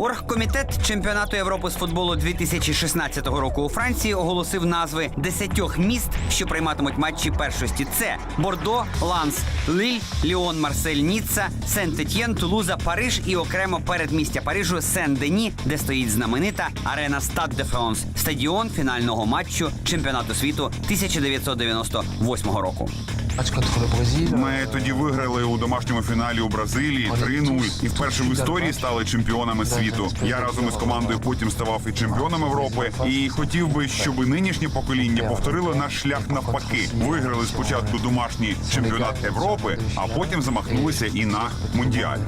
Оргкомітет чемпіонату Європи з футболу 2016 року у Франції оголосив назви десятьох міст, що прийматимуть матчі першості. Це Бордо, Ланс, Ліль, Ліон, Марсель, Ніцца, Сент-Етьєн, Тулуза, Париж і окремо передмістя Парижу Сен-Дені, де стоїть знаменита арена Стад де Франс, стадіон фінального матчу чемпіонату світу 1998 року. Ми тоді виграли у домашньому фіналі у Бразилії 3-0 і вперше в історії стали чемпіонами світу. Я разом із командою потім ставав і чемпіоном Європи. І хотів би, щоб нинішнє покоління повторило наш шлях навпаки. Виграли спочатку домашній чемпіонат Європи, а потім замахнулися і на мундіаль.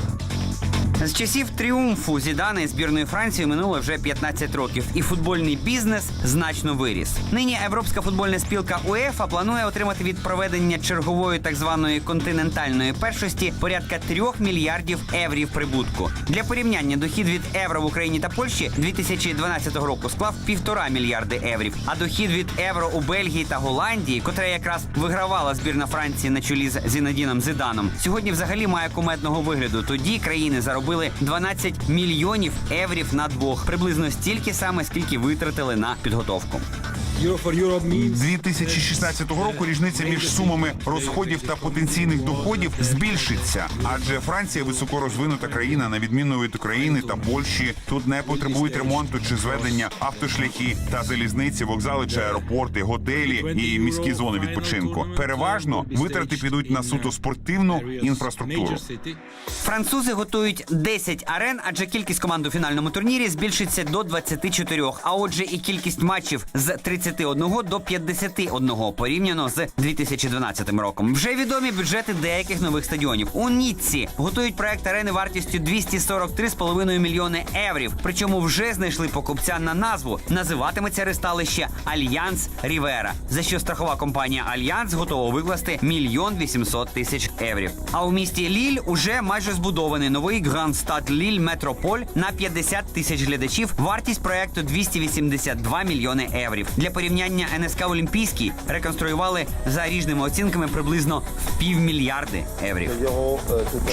З часів тріумфу Зідана і збірної Франції минуло вже 15 років, і футбольний бізнес значно виріс. Нині Європейська футбольна спілка УЕФА планує отримати від проведення чергової так званої континентальної першості порядка 3 мільярдів еврів прибутку. Для порівняння дохід від євро в Україні та Польщі 2012 року склав півтора мільярди еврів. А дохід від євро у Бельгії та Голландії, котра якраз вигравала збірна Франції на чолі з Зінадіном Зиданом, сьогодні взагалі має кумедного вигляду. Тоді країни заробили 12 мільйонів еврів на двох, приблизно стільки саме, скільки витратили на підготовку. 2016 року різниця між сумами розходів та потенційних доходів збільшиться, адже Франція високо розвинута країна, на відміну від України та Польщі. Тут не потребують ремонту чи зведення автошляхи та залізниці, вокзали чи аеропорти, готелі і міські зони відпочинку. Переважно витрати підуть на суто спортивну інфраструктуру. Французи готують 10 арен, адже кількість команд у фінальному турнірі збільшиться до 24, А отже, і кількість матчів з 31 до 51 порівняно з 2012 роком. Вже відомі бюджети деяких нових стадіонів. У Ніцці готують проект арени вартістю 243,5 мільйони еврів. Причому вже знайшли покупця на назву. Називатиметься ристалище Альянс Рівера, за що страхова компанія Альянс готова викласти мільйон 800 тисяч еврів. А у місті Ліль уже майже збудований новий Грандстад Ліль Метрополь на 50 тисяч глядачів. Вартість проекту 282 мільйони еврів. Для порівняння НСК Олімпійський реконструювали за різними оцінками приблизно в півмільярди еврів.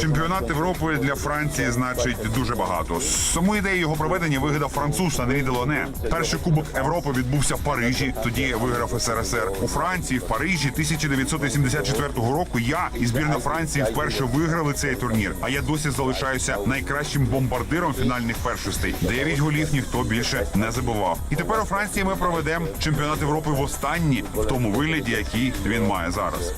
Чемпіонат Європи для Франції значить дуже багато. Саму ідею його проведення вигадав француз Анрі Делоне. Перший кубок Європи відбувся в Парижі. Тоді виграв СРСР у Франції в Парижі 1984 року. Я і збірна Франції вперше виграли цей турнір. А я досі залишаюся найкращим бомбардиром фінальних першостей. Дев'ять голів ніхто більше не забував. І тепер у Франції ми проведемо чемпіонат Європи в останній в тому вигляді, який він має зараз.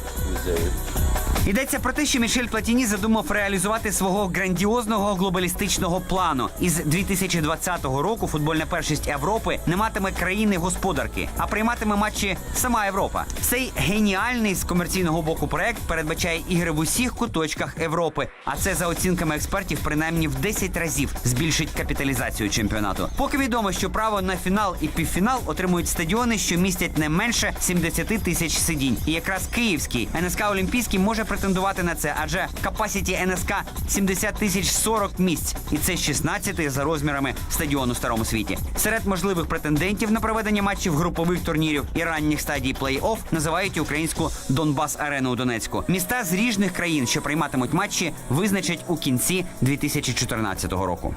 Йдеться про те, що Мішель Платіні задумав реалізувати свого грандіозного глобалістичного плану. Із 2020 року футбольна першість Європи не матиме країни господарки, а прийматиме матчі сама Європа. Цей геніальний з комерційного боку проект передбачає ігри в усіх куточках Європи. А це за оцінками експертів, принаймні в 10 разів збільшить капіталізацію чемпіонату. Поки відомо, що право на фінал і півфінал отримують стадіони, що містять не менше 70 тисяч сидінь. І якраз київський НСК Олімпійський може претендувати на це, адже капасіті НСК 70 тисяч 40 місць, і це 16 за розмірами стадіону старому світі. Серед можливих претендентів на проведення матчів групових турнірів і ранніх стадій плей-офф називають українську Донбас Арену у Донецьку. Міста з різних країн, що прийматимуть матчі, визначать у кінці 2014 року.